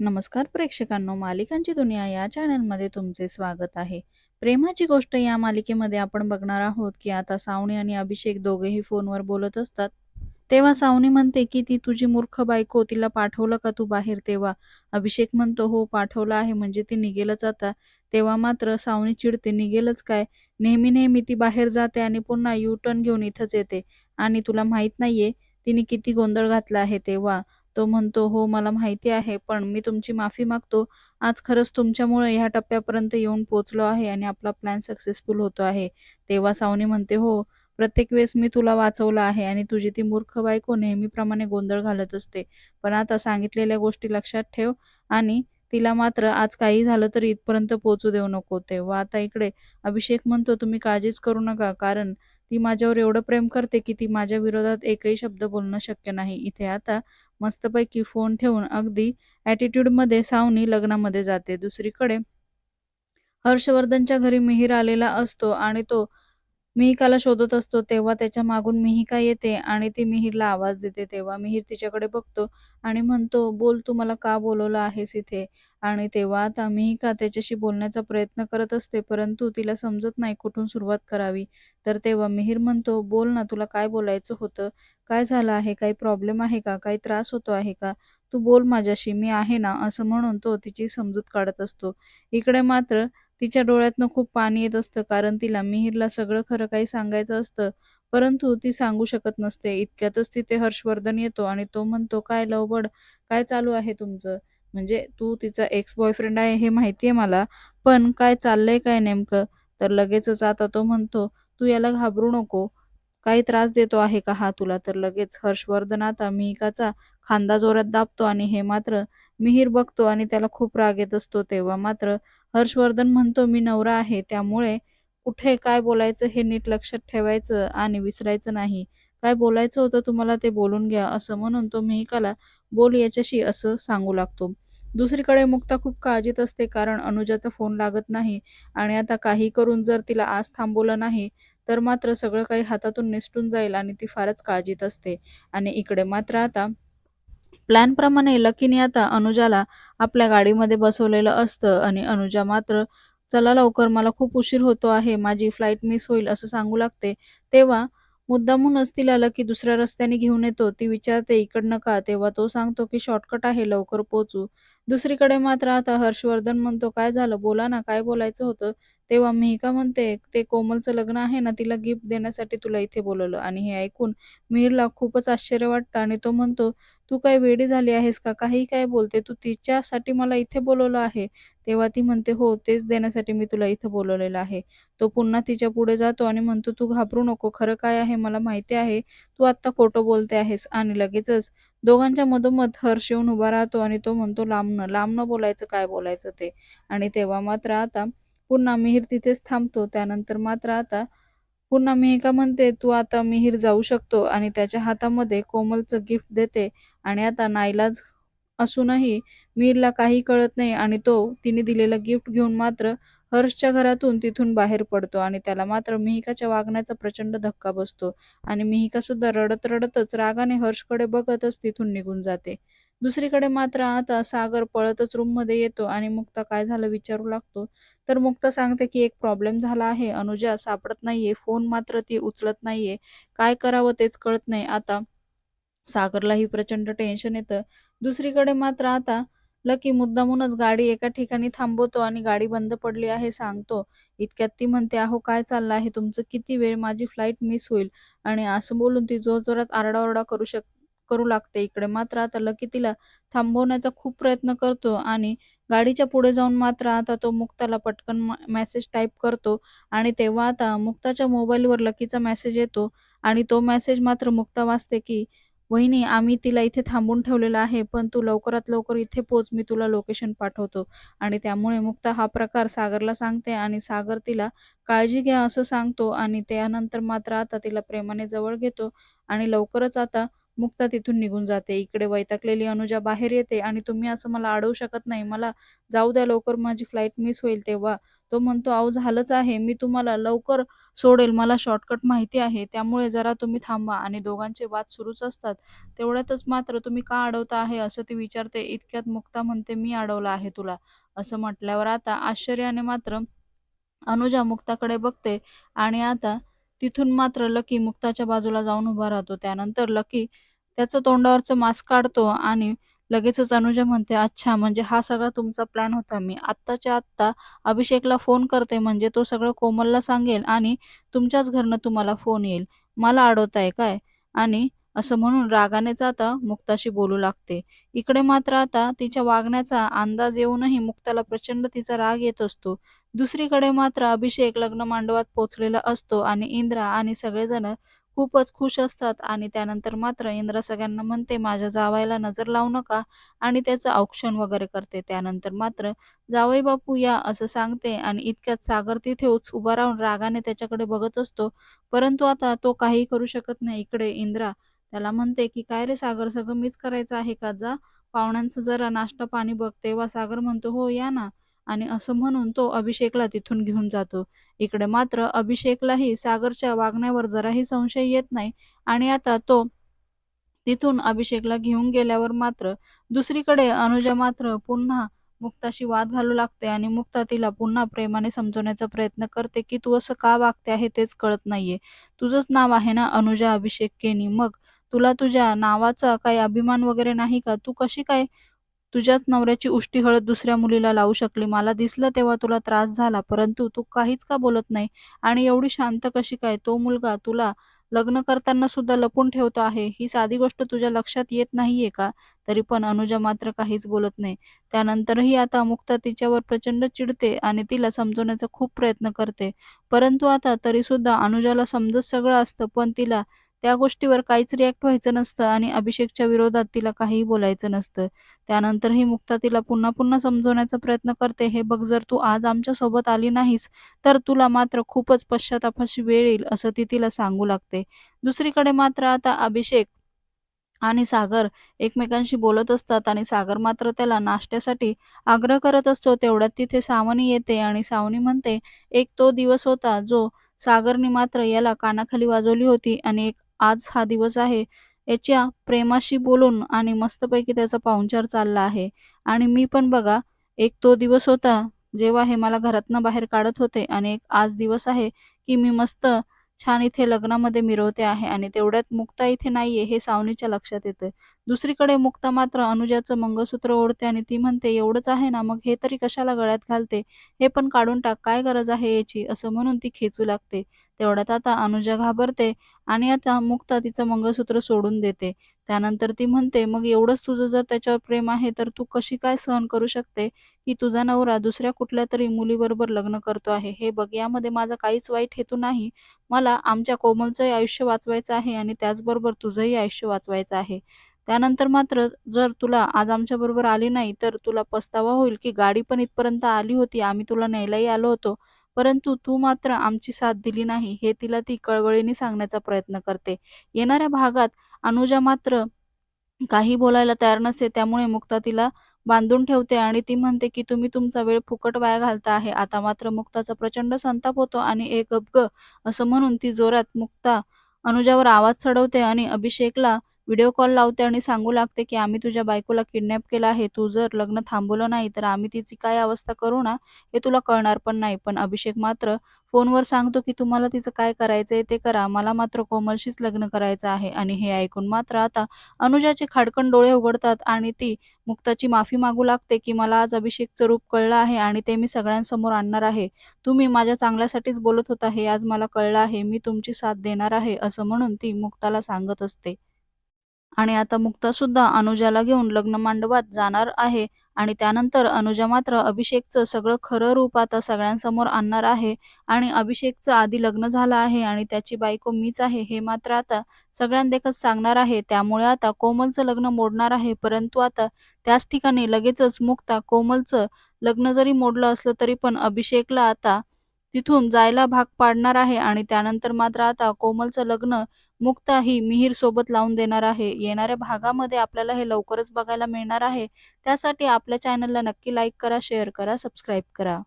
नमस्कार प्रेक्षकांनो मालिकांची दुनिया या चॅनलमध्ये तुमचे स्वागत आहे. प्रेमाची गोष्ट या मालिकेमध्ये आपण बघणार आहोत की आता सावनी आणि अभिषेक दोघेही फोनवर बोलत असतात. तेव्हा सावनी म्हणते की ती तुझी मूर्ख बायको तिला पाठवलं का तू बाहेर? तेव्हा अभिषेक म्हणतो हो पाठवलं आहे म्हणजे ती निघेलच आता. तेव्हा मात्र सावनी चिडते निघेलच काय? नेहमी नेहमी ती बाहेर जाते आणि पुन्हा यू टर्न घेऊन इथंच येते. आणि तुला माहीत नाहीये तिने किती गोंधळ घातला आहे तेव्हा. तो म्हणतो हो मला माहिती आहे पण मी तुमची माफी मागतो. आज खरंच तुमच्यामुळे ह्या टप्प्यापर्यंत येऊन पोचलो आहे आणि आपला प्लॅन सक्सेसफुल होतो आहे. तेव्हा सावनी म्हणते हो प्रत्येक वेळेस मी तुला वाचवलं आहे आणि तुझी ती मूर्ख बायको नेहमीप्रमाणे गोंधळ घालत असते. पण आता सांगितलेल्या गोष्टी लक्षात ठेव आणि तिला मात्र आज काही झालं तरी इथपर्यंत पोहोचू देऊ नको. तेव्हा आता इकडे अभिषेक म्हणतो तुम्ही काळजीच करू नका कारण ती माझ्यावर एवढं प्रेम करते की ती माझ्या विरोधात एकही शब्द बोलणं शक्य नाही. इथे आता मस्तपैकी फोन ठेवून अगदी ॲटिट्यूडमध्ये सावनी लग्नामध्ये जाते. दुसरीकडे हर्षवर्धनच्या घरी मिहीर आलेला असतो आणि तो मिहिकाला शोधत असतो. तेव्हा त्याच्या मागून मिहिका येते आणि ती मिहीरला आवाज देते. तेव्हा मिहीर तिच्याकडे बघतो आणि म्हणतो बोल तू मला का बोलवलं आहेस इथे? आणि तेव्हा आता का त्याच्याशी बोलण्याचा प्रयत्न करत असते परंतु तिला समजत नाही कुठून सुरुवात करावी. तर तेव्हा मिहीर म्हणतो बोल ना तुला काय बोलायचं होतं? काय झालं आहे? काही प्रॉब्लेम आहे का? काही त्रास होतो आहे का? तू बोल माझ्याशी मी आहे ना? असं म्हणून तो तिची समजूत काढत असतो. इकडे मात्र तिच्या डोळ्यातनं खूप पाणी येत असतं कारण तिला मिहीरला सगळं खरं काही सांगायचं असतं परंतु ती सांगू शकत नसते. इतक्यातच तिथे हर्षवर्धन येतो आणि तो म्हणतो काय लवबड? काय चालू आहे तुमचं? म्हणजे तू तिचा एक्स बॉयफ्रेंड आहे हे माहिती आहे मला पण काय चाललंय काय नेमकं? तर लगेचच आता तो म्हणतो तू याला घाबरू नको. काही त्रास देतो आहे का हा तुला? तर लगेच हर्षवर्धन आता मिहिकाचा खांदा जोरात दाबतो आणि हे मात्र मिहीर बघतो आणि त्याला खूप राग येत असतो तेव्हा मात्र हर्षवर्धन म्हणतो मी नवरा आहे त्यामुळे कुठे काय बोलायचं हे नीट लक्षात ठेवायचं आणि विसरायचं नाही. काय बोलायचं होतं तुम्हाला ते बोलून घ्या. असं म्हणून तो मिहिकाला बोल याच्याशी असं सांगू लागतो. दुसरीकडे मुक्ता खूप काळजीत असते कारण अनुजाचा फोन लागत नाही आणि आता काही करून जर तिला आज थांबवलं नाही तर मात्र सगळं काही हातातून निसटून जाईल आणि ती फारच काळजीत असते. आणि इकडे मात्र आता प्लॅनप्रमाणे लकीने आता अनुजाला आपल्या गाडीमध्ये बसवलेलं असतं आणि अनुजा मात्र चला लवकर मला खूप उशीर होतो आहे माझी फ्लाईट मिस होईल असं सांगू लागते. तेव्हा मुद्दामूनच तिला लकी दुसऱ्या रस्त्याने घेऊन येतो. ती विचारते इकडनं का? तेव्हा तो सांगतो की शॉर्टकट आहे लवकर पोचू दुसरीकडे मात्र आता हर्षवर्धन म्हणतो काय झालं? बोला ना काय बोलायचं होतं? तेव्हा मिहिका म्हणते ते कोमलचं लग्न आहे ना तिला गिफ्ट देण्यासाठी तुला इथे बोलवलं. आणि हे ऐकून मीरला खूपच आश्चर्य वाटतं आणि तो म्हणतो तू काय वेडी झाली आहेस का? काही काय बोलते. तू तिच्यासाठी मला इथे बोलवलं आहे. तेव्हा ती म्हणते हो तेच देण्यासाठी मी तुला इथं बोलवलेलं आहे. तो पुन्हा तिच्या पुढे जातो आणि म्हणतो तू घाबरू नको. खरं काय आहे? मला माहिती आहे. तू आत्ता खोटं बोलते आहेस आणि लगेचच दोघांच्या मधोमध हर्ष येऊन उभा राहतो आणि तो म्हणतो लांबनं लांबनं बोलायचं काय बोलायचं ते? आणि तेव्हा मात्र आता पुन्हा मिहीर तिथेच थांबतो. त्यानंतर मात्र आता पुन्हा मिहिका म्हणते तू आता मिहीर जाऊ शकतो आणि त्याच्या हातामध्ये कोमलचं गिफ्ट देते आणि आता नाईलाज असूनही मीरला काही कळत नाही आणि तो तिने दिलेलं गिफ्ट घेऊन मात्र हर्षच्या घरातून तिथून बाहेर पडतो आणि त्याला मात्र मिहिकाच्या वागण्याचा प्रचंड धक्का बसतो आणि मिहिका सुद्धा रडत रडतच रागाने हर्षकडे बघतच तिथून निघून जाते. दुसरीकडे मात्र आता सागर पळतच रूममध्ये येतो आणि मुक्ता काय झालं विचारू लागतो. तर मुक्ता सांगते की एक प्रॉब्लेम झाला आहे. अनुजा सापडत नाहीये. फोन मात्र ती उचलत नाहीये. काय करावं तेच कळत नाही. आता सागरलाही प्रचंड टेन्शन येतं. दुसरीकडे मात्र आता लकी मुद्दामूनच गाडी एका ठिकाणी थांबवतो आणि गाडी बंद पडली आहे सांगतो. इतक्यात ती म्हणते अहो काय चाललं आहे? तुमचं किती वेळ माझी फ्लाईट मिस होईल? आणि असं बोलून ती जोरजोरात आरडाओरडा करू शक करू लागते. इकडे मात्र आता लकी तिला थांबवण्याचा खूप प्रयत्न करतो आणि गाडीच्या पुढे जाऊन मात्र आता तो मुक्ताला पटकन मेसेज टाईप करतो आणि तेव्हा आता मुक्ताच्या मोबाईलवर लकीचा मेसेज येतो आणि तो मेसेज मात्र मुक्ता वाचते की वहिनी आम्ही तिला इथे थांबून ठेवलेलं आहे पण तू लवकरात लवकर इथे पोच मी तुला लोकेशन पाठवतो. आणि त्यामुळे मुक्ता हा प्रकार सागरला सांगते आणि सागर तिला काळजी घ्या असं सांगतो आणि त्यानंतर मात्र आता तिला प्रेमाने जवळ घेतो आणि लवकरच आता मुक्ता तिथून निघून जाते. इकडे वैतागलेली अनुजा बाहेर येते आणि तुम्ही असं मला अडवू शकत नाही. मला जाऊ द्या लवकर माझी फ्लाईट मिस होईल तेव्हा. तो म्हणतो अहो झालंच आहे. मी तुम्हाला लवकर सोडेल. मला शॉर्टकट माहिती आहे त्यामुळे जरा तुम्ही थांबा आणि दोघांचे वाद सुरूच असतात. तेवढ्यातच मात्र तुम्ही का अडवता आहे असं ती विचारते. इतक्यात मुक्ता म्हणते मी अडवला आहे तुला. असं म्हटल्यावर आता आश्चर्याने मात्र अनुजा मुक्ताकडे बघते आणि आता तिथून मात्र लकी मुक्ताच्या बाजूला जाऊन उभा राहतो. त्यानंतर लकी त्याचं तोंडावरचं मास्क काढतो आणि लगेचच अनुजा म्हणते अच्छा म्हणजे हा सगळा तुमचा प्लॅन होता मी. आत्ताच्या आत्ता अभिषेकला फोन करते म्हणजे तो सगळं कोमलला सांगेल आणि तुमच्याच घरनं तुम्हाला फोन येईल. मला अडवताय काय? आणि असं म्हणून रागानेच आता मुक्ताशी बोलू लागते. इकडे मात्र आता तिच्या वागण्याचा अंदाज येऊनही मुक्ताला प्रचंड तिचा राग येत असतो. दुसरीकडे मात्र अभिषेक लग्न मांडवात पोचलेला असतो आणि इंद्रा आणि सगळेजण खूपच खुश असतात आणि त्यानंतर मात्र इंद्रा सगळ्यांना म्हणते माझ्या जावायला नजर लावू नका. आणि त्याचं औक्षण वगैरे करते. त्यानंतर मात्र जावई बापू या असं सांगते आणि इतक्यात सागर तिथे उभा राहून रागाने त्याच्याकडे बघत असतो. परंतु आता तो काही करू शकत नाही. इकडे इंद्रा त्याला म्हणते की काय रे सागर सगळं मीच करायचं आहे का? जा पाहुण्यांचं जरा नाश्ता पाणी बघ. तेव्हा सागर म्हणतो हो या ना. आणि असं म्हणून तो अभिषेकला तिथून घेऊन जातो. इकडे मात्र अभिषेकलाही सागरच्या वागण्यावर जराही संशय येत नाही आणि आता तो तिथून अभिषेकला घेऊन गेल्यावर मात्र दुसरीकडे अनुजा मात्र पुन्हा मुक्ताशी वाद घालू लागते आणि मुक्ता तिला पुन्हा प्रेमाने समजवण्याचा प्रयत्न करते की तू असं का वागते आहे तेच कळत नाहीये. तुझंच नाव आहे ना अनुजा अभिषेक केनी? मग तुला तुझ्या नावाचा काही अभिमान वगैरे नाही का? तू कशी काय तुझ्याच नवऱ्याची उष्टी हळद दुसऱ्या मुलीला लावू शकली. मला दिसलं तेव्हा तुला त्रास झाला परंतु तू काहीच का बोलत नाही? आणि एवढी शांत कशी काय? तो मुलगा तुला लग्न करताना सुद्धा लपून ठेवतो आहे. ही साधी गोष्ट तुझ्या लक्षात येत नाहीये का? तरी पण अनुजा मात्र काहीच बोलत नाही. त्यानंतरही आता मुक्ता तिच्यावर प्रचंड चिडते आणि तिला समजवण्याचा खूप प्रयत्न करते. परंतु आता तरी सुद्धा अनुजाला समजत सगळं असतं पण तिला त्या गोष्टीवर काहीच रिॲक्ट व्हायचं नसतं आणि अभिषेकच्या विरोधात तिला काहीही बोलायचं नसतं. त्यानंतरही मुक्ता तिला पुन्हा पुन्हा समजवण्याचा प्रयत्न करते. हे बघ जर तू आज आमच्यासोबत आली नाहीस तर तुला मात्र खूपच पश्चातापाशी वेळ येईल असं ती तिला सांगू लागते. दुसरीकडे मात्र आता अभिषेक आणि सागर एकमेकांशी बोलत असतात आणि सागर मात्र त्याला नाश्त्यासाठी आग्रह करत असतो. तेवढ्यात तिथे सावनी येते आणि सावनी म्हणते एक तो दिवस होता जो सागरने मात्र याला कानाखाली वाजवली होती आणि एक आज हा दिवस आहे. याच्या प्रेमाशी बोलून आणि मस्तपैकी त्याचा पाहुणचार चालला आहे. आणि मी पण बघा एक तो दिवस होता जेव्हा हे मला घरातनं बाहेर काढत होते आणि एक आज दिवस आहे की मी मस्त छान इथे लग्नामध्ये मिरवते आहे आणि तेवढ्यात मुक्ता इथे नाहीये हे सावनीच्या लक्षात येतं दुसरीकडे मुक्ता मात्र अनुजाचं मंगळसूत्र ओढते आणि ती म्हणते एवढंच आहे ना मग हे तरी कशाला गळ्यात घालते? हे पण काढून टाक काय गरज आहे याची? असं म्हणून ती खेचू लागते. तेवढ्यात आता अनुजा घाबरते आणि आता मुक्ता तिचं मंगळसूत्र सोडून देते. त्यानंतर ती म्हणते मग एवढंच तुझं जर त्याच्यावर प्रेम आहे तर तू कशी काय सहन करू शकते? की तुझा नवरा दुसऱ्या कुठल्या तरी मुलीबरोबर लग्न करतो आहे? हे बघ यामध्ये माझा काहीच वाईट हेतू नाही. मला आमच्या कोमलचंही आयुष्य वाचवायचं आहे आणि त्याचबरोबर तुझंही आयुष्य वाचवायचं आहे. त्यानंतर मात्र जर तुला आज आमच्याबरोबर आली नाही तर तुला पस्तावा होईल की गाडी पण इथपर्यंत आली होती. आम्ही तुला न्यायलाही आलो होतो. परंतु तू मात्र आमची साथ दिली नाही हे तिला ती कळवळीने सांगण्याचा प्रयत्न करते. येणाऱ्या भागात अनुजा मात्र काही बोलायला तयार नसते त्यामुळे मुक्ता तिला बांधून ठेवते आणि ती म्हणते की तुम्ही तुमचा वेळ फुकट वाया घालता आहे. आता मात्र मुक्ताचा प्रचंड संताप होतो आणि एक अपग असं म्हणून ती जोरात मुक्ता अनुजावर आवाज चढवते आणि अभिषेकला व्हिडिओ कॉल लावते आणि सांगू लागते की आम्ही तुझ्या बायकोला किडनॅप केला आहे तू जर लग्न थांबवलं नाही तर आम्ही तिची काय अवस्था करू ना हे तुला कळणार पण नाही. पण अभिषेक मात्र फोनवर सांगतो की तुम्हाला तिचं काय करायचंय ते करा मला मात्र कोमलशीच लग्न करायचं आहे आणि हे ऐकून मात्र आता अनुजाचे खाडकन डोळे उघडतात आणि ती मुक्ताची माफी मागू लागते की मला आज अभिषेकचं रूप कळलं आहे आणि ते मी सगळ्यांसमोर आणणार आहे. तुम्ही माझ्या चांगल्यासाठीच बोलत होता हे आज मला कळलं आहे मी तुमची साथ देणार आहे असं म्हणून ती मुक्ताला सांगत असते. आणि आता मुक्ता सुद्धा अनुजाला घेऊन लग्न मांडवात जाणार आहे आणि त्यानंतर अनुजा मात्र अभिषेकचं सगळं खरं रूप आता सगळ्यांसमोर आणणार आहे आणि अभिषेकचं आधी लग्न झालं आहे आणि त्याची बायको मीच आहे हे मात्र आता सगळ्यांदेखत सांगणार आहे. त्यामुळे आता कोमलचं लग्न मोडणार आहे. परंतु आता त्याच ठिकाणी लगेचच मुक्ता कोमलचं लग्न जरी मोडलं असलं तरी पण अभिषेकला आता तिथून जायला भाग पाडणार आहे आणि त्यानंतर मात्र आता कोमलचं लग्न मुक्ता ही मिहीर सोबत लावून देणार आहे. येणाऱ्या भागामध्ये आपल्याला हे लवकरच बघायला मिळणार आहे. त्यासाठी आपल्या चॅनलला नक्की लाईक करा शेअर करा सबस्क्राईब करा.